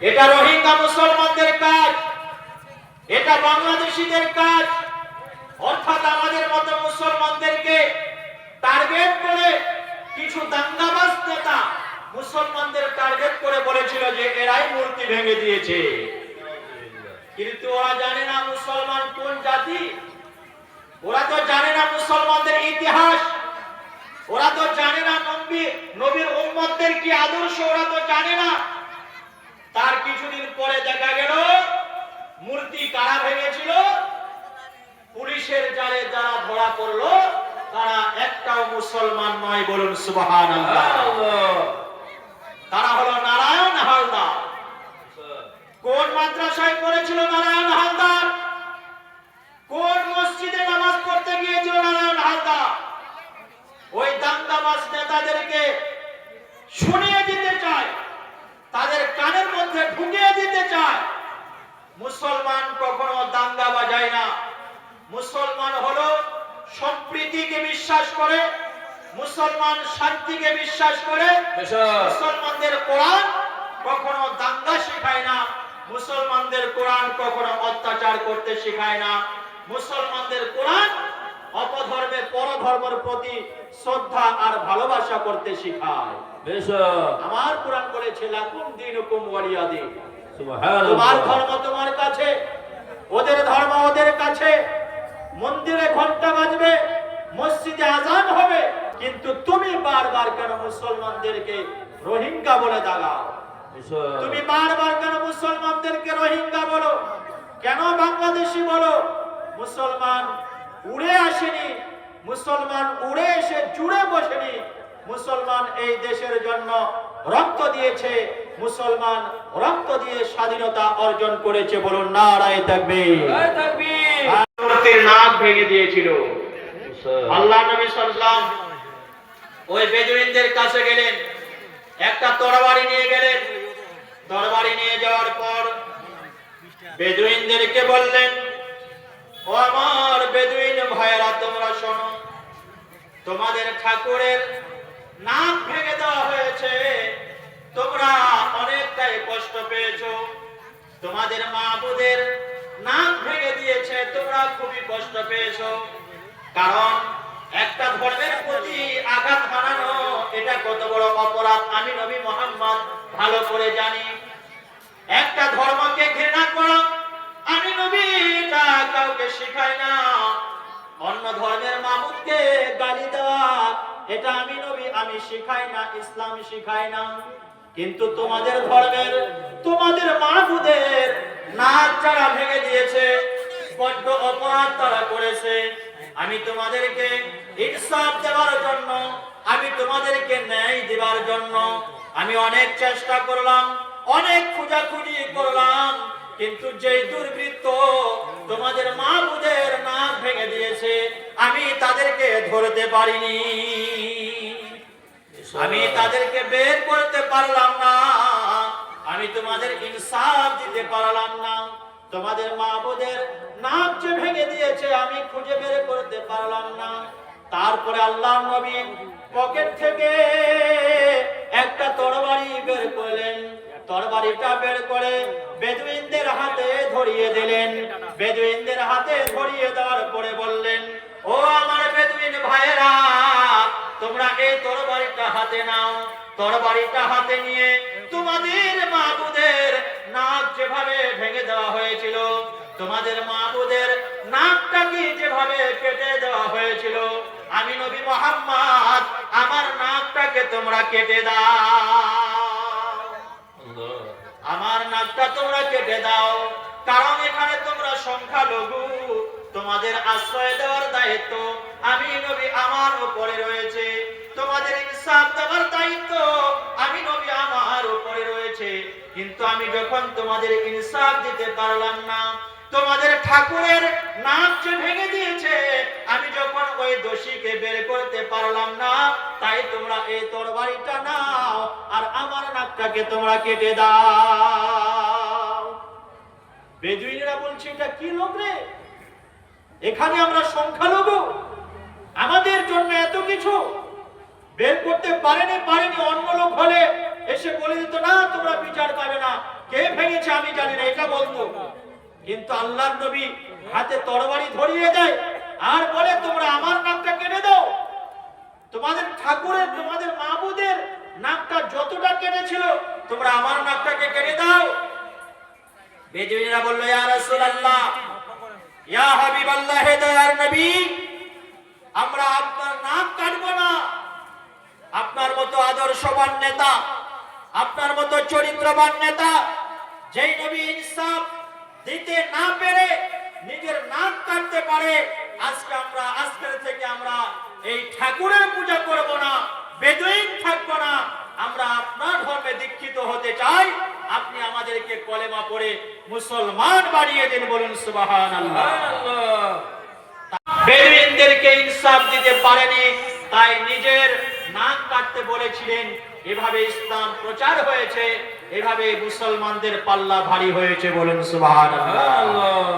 এটা রোহিঙ্গা মুসলমানদের কাজ, এটা বাংলাদেশিদের কাজ। অর্থাৎ আমাদের মতো মুসলমানদেরকে টার্গেট করে কিছু দাঙ্গাবাজ নেতা মুসলমানদের টার্গেট করে বলেছিল যে এরাই মূর্তি ভেঙে দিয়েছে। কিন্তু ওরা জানে না মুসলমান কোন জাতি। ওরা তো জানে না মুসলমানদের ইতিহাস। ওরা তো জানে না নবী নবীর উম্মতদের কি আদর্শ। ওরা তো জানে না তার কিছুদিন পরে দেখা গেল, মূর্তি কারা ভেঙেছিল? পুলিশের জালে যারা ধরা পড়ল, তারা একটাও মুসলমান নয় বলুন সুবহান তারা হলো নারায়ণ হালদার। কোন মাদ্রাসায় পড়েছিল নারায়ণ হালদার? কোন মসজিদে নামাজ পড়তে গিয়েছিল নারায়ণ হালদার? ওই দাঙ্গাবাজ নেতাদেরকে শুনিয়ে মুসলমান কখনো দাঙ্গা বাজায় না। মুসলমান হলো সম্প্রীতিকে বিশ্বাস করে মুসলমান শান্তিকে বিশ্বাস করে মুসলমানদের কোরআন কখনো দাঙ্গা শেখায় না মুসলমানদের কোরআন কখনো অত্যাচার করতে শেখায় না। মুসলমানদের কোরআন অপধর্মে পরধর্মের প্রতি শ্রদ্ধা আর ভালোবাসা করতে শেখায়। আমার কোরআন বলেছে লাকুম দিনুকুম ওয়ালিয়া দিন তোমার ধর্ম তোমার কাছে ওদের ধর্ম ওদের কাছে। মন্দিরে ঘণ্টা বাজবে মসজিদে আজান হবে কিন্তু তুমি বারবার কেন মুসলমানদেরকে রোহিঙ্গা বলে দাগাও? তুমি বারবার কেন মুসলমানদেরকে রোহিঙ্গা বলো? কেন বাংলাদেশি বলো? মুসলমান উড়ে আসেনি মুসলমান উড়ে এসে জুড়ে বসেনি মুসলমান এই দেশের জন্য রক্ত দিয়েছে মুসলমান রক্ত দিয়ে স্বাধীনতা অর্জন করেছে বলুন নারায় থাকবে নাক ভেঙে দিয়েছিল। আল্লাহ নবী সাল্লাম ওই বেদুইনদের কাছে গেলেন একটা তরবারি নিয়ে গেলেন। তরবারি নিয়ে যাওয়ার পর বেদুইনদেরকে বললেন ও আমার বেদুইন ভাইয়েরা তোমরা শোনো তোমাদের ঠাকুরের নাক ভেঙে দেওয়া হয়েছে তোমরা অনেকটাই কষ্ট পেয়েছ তোমাদের মাহবুদের নাক ভেঙে দিয়েছে, তোমরা খুবই কষ্ট পেয়েছ। কারণ একটা ধর্মের প্রতি আঘাত হানানো, এটা কত বড় অপরাধ, আমি নবী মোহাম্মদ ভালো করে জানি। একটা ধর্মকে ঘৃণা করা, আমি নবী এটা কাউকে শিখাই না। অন্য ধর্মের মামুদকে গালি দেওয়া, এটা আমি নবী, আমি শিখাই না, ইসলাম শিখাই না। কিন্তু তোমাদের ধর্মের, তোমাদের মাহবুদের যারা ভেঙে দিয়েছে, বড্ড অপরাধ তারা করেছে। আমি তোমাদেরকে ইনসাফ দেওয়ার জন্য, আমি তোমাদেরকে ন্যায় দেওয়ার জন্য, আমি অনেক চেষ্টা করলাম, অনেক খোঁজাখুঁজি করলাম, কিন্তু যেই দুর্বৃত্ত তোমাদের মা বুধের নাক ভেঙে দিয়েছে, আমি তাদেরকে ধরতে পারিনি। আমি তাদেরকে বের করতে পারলাম না, আমি তোমাদের ইনসাফ দিতে পারলাম না। তোমাদের মা বোধের নাক যে ভেঙে দিয়েছে, আমি খুঁজে বের করতে পারলাম না। তারপরে আল্লাহ নবী পকেট থেকে একটা তরবারি বের করলেন। তরবারিটা বের করে বেদুইনদের হাতে ধরিয়ে দিলেন। বেদুইনদের হাতে ধরিয়ে দেওয়ার পরে বললেন, ও আমার বেদুইন ভাইয়েরা, তোমরা এই তরবারিটা হাতে নাও। তরবারিটা হাতে নিয়ে তোমাদের মাবুদের নাক যেভাবে তোমাদের মাবুদের নাকটাকে যেভাবে কেটে দেওয়া হয়েছিল? আমি নবী মোহাম্মদ, আমার নাকটাকে তোমরা কেটে দাও। আমার নাকটা তোমরা কেটে দাও, কারণ এখানে তোমরা সংখ্যালঘু। তোমাদের আশ্রয় দেওয়ার দায়িত্ব আমি নবী আমার উপরে রয়েছে। তোমাদের ইনসাফ দেওয়ার দায়িত্ব আমি নবী আমার উপরে রয়েছে। কিন্তু আমি যখন তোমাদের ইনসাফ দিতে পারলাম না তোমাদের ঠাকুরের নাক যে ভেঙে দিয়েছে। আমি যখন ওই দোষীকে বের করতে পারলাম না, তাই তোমরা এই তরবারিটা নাও আর আমার নাকটাকে তোমরা কেটে দাও। বেদুইনেরা বলছে, এটা কি লোক রে? এখানে আমরা সংখ্যালঘু। আমাদের জন্য এত কিছু। বের করতে পারেনি পারেনি, অন্য লোক হলে এসে বলে দিত, না, তোমরা বিচার পাবে না। কে ভেঙেছে আমি জানি না, এটা বলতো। কিন্তু আল্লাহর নবী হাতে তরবারি ধরিয়ে দেয়, আর বলে, তোমরা আমার নামটা কেটে দাও তোমাদের ঠাকুরের, তোমাদের মাহবুদের নাকটা যতটা কেটেছিল, তোমরা আমার নাকটাকে কেটে দাও। বেজুইরা বলল, ইয়া রাসূলুল্লাহ, ইয়া হাবিবাল্লাহ হে দয়ার নবী, আমরা আপনার নাক কাটবো না। আপনার মতো আদর্শবান নেতা, আপনার মতো চরিত্রবান নেতা, যেই নবী ইনসাফ দিতে না পেরে নিজের নাক কাটতে পারে আজকে আমরা আজকের থেকে আমরা এই ঠাকুরের পূজা করব না বেদুইন থাকব না। আমরা আপনার ধর্মে দীক্ষিত হতে চাই। আপনি আমাদেরকে কলেমা পড়ে মুসলমান বাড়িয়ে দিন বলুন সুবহানাল্লাহ। বেদুইনদেরকে ইনসাফ দিতে পারেনি তাই নিজের বলেছিলেন এভাবে ইসলাম প্রচার হয়েছে এভাবে মুসলমানদের পাল্লা ভারী হয়েছে বলেন সুবহানাল্লাহ।